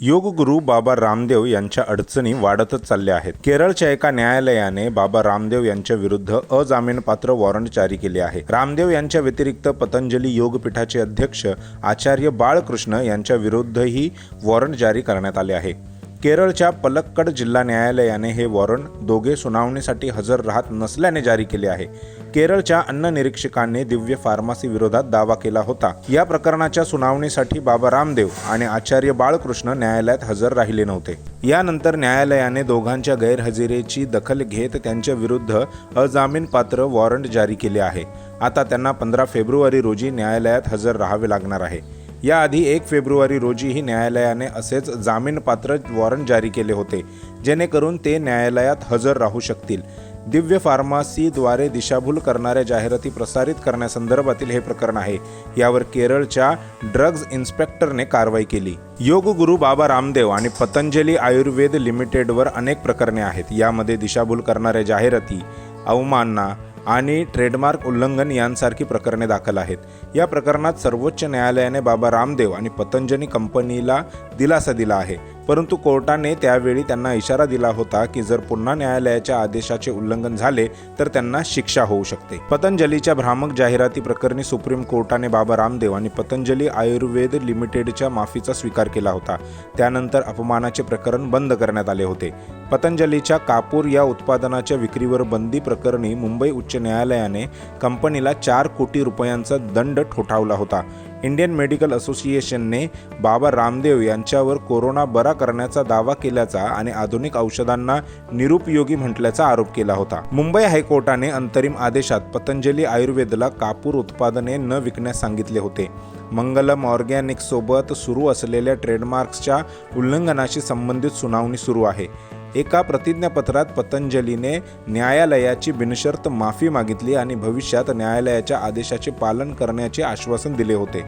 योगगुरू बाबा रामदेव यांच्या अडचणी वाढतच चालल्या आहेत. केरळच्या एका न्यायालयाने बाबा रामदेव यांच्या विरुद्ध अजामीनपात्र वॉरंट जारी केले आहे. रामदेव यांच्या व्यतिरिक्त पतंजली योगपीठाचे अध्यक्ष आचार्य बाळकृष्ण यांच्या विरुद्धही वॉरंट जारी करण्यात आले आहे. केरळच्या पलक्कड जिल्हा न्यायालयाने हे वॉरंट दोघे सुनावणीसाठी हजर राहत नसल्याने जारी केले आहे. केरळच्या अन्न निरीक्षकांनी दिव्य फार्मसी विरोधात दावा केला होता. या प्रकरणाच्या सुनावणीसाठी बाबा रामदेव आणि आचार्य बाळकृष्ण न्यायालयात हजर राहिले नव्हते. यानंतर न्यायालयाने दोघांच्या गैरहजेरीची दखल घेत त्यांच्या विरुद्ध अजामीनपात्र वॉरंट जारी केले आहे. आता त्यांना पंधरा फेब्रुवारी रोजी न्यायालयात हजर राहावे लागणार आहे. याआधी एक फेब्रुवारी रोजीही न्यायालयाने असेच जामीनपात्र वॉरंट जारी केले होते जेणेकरून ते न्यायालयात हजर राहू शकतील. दिव्य फार्मसीद्वारे दिशाभूल करणाऱ्या जाहिराती प्रसारित करण्यासंदर्भातील हे प्रकरण आहे. यावर केरळच्या ड्रग्ज इन्स्पेक्टरने कारवाई केली. योगगुरू बाबा रामदेव आणि पतंजली आयुर्वेद लिमिटेडवर अनेक प्रकरणे आहेत. यामध्ये दिशाभूल करणाऱ्या जाहिराती अवमानना आणि ट्रेडमार्क उल्लंघन यांसारखी प्रकरणे दाखल आहेत. या प्रकरणात सर्वोच्च न्यायालयाने बाबा रामदेव आणि पतंजली कंपनीला दिलासा दिला आहे. परंतु कोर्टाने त्यावेळी त्यांना इशारा दिला होता की जर पुन्हा न्यायालयाच्या आदेशाचे उल्लंघन झाले तर त्यांना शिक्षा होऊ शकते. पतंजलीच्या भ्रामक जाहिराती प्रकरणी सुप्रीम कोर्टाने बाबा रामदेव आणि पतंजली आयुर्वेद लिमिटेडच्या माफीचा स्वीकार केला होता. त्यानंतर अपमानाचे प्रकरण बंद करण्यात आले होते. पतंजलीच्या कापूर या उत्पादनाच्या विक्रीवर बंदी प्रकरणी मुंबई उच्च न्यायालयाने कंपनीला चार कोटी रुपयांचा दंड ठोठावला होता. इंडियन मेडिकल असोसिएशनने बाबा रामदेव यांच्यावर कोरोना बरा करण्याचा दावा केल्याचा आणि आधुनिक औषधांना निरुपयोगी म्हटल्याचा आरोप केला होता. मुंबई हायकोर्टाने अंतरिम आदेशात पतंजली आयुर्वेदला कापूर उत्पादने न विकण्यास सांगितले होते. मंगलम ऑर्गॅनिक सोबत सुरू असलेल्या ट्रेडमार्क्सच्या उल्लंघनाशी संबंधित सुनावणी सुरू आहे. एका प्रतिज्ञापत्रात पतंजलीने न्यायालयाची बिनशर्त माफी मागितली आणि भविष्यात न्यायालयाच्या आदेशाचे पालन करण्याचे आश्वासन दिले होते.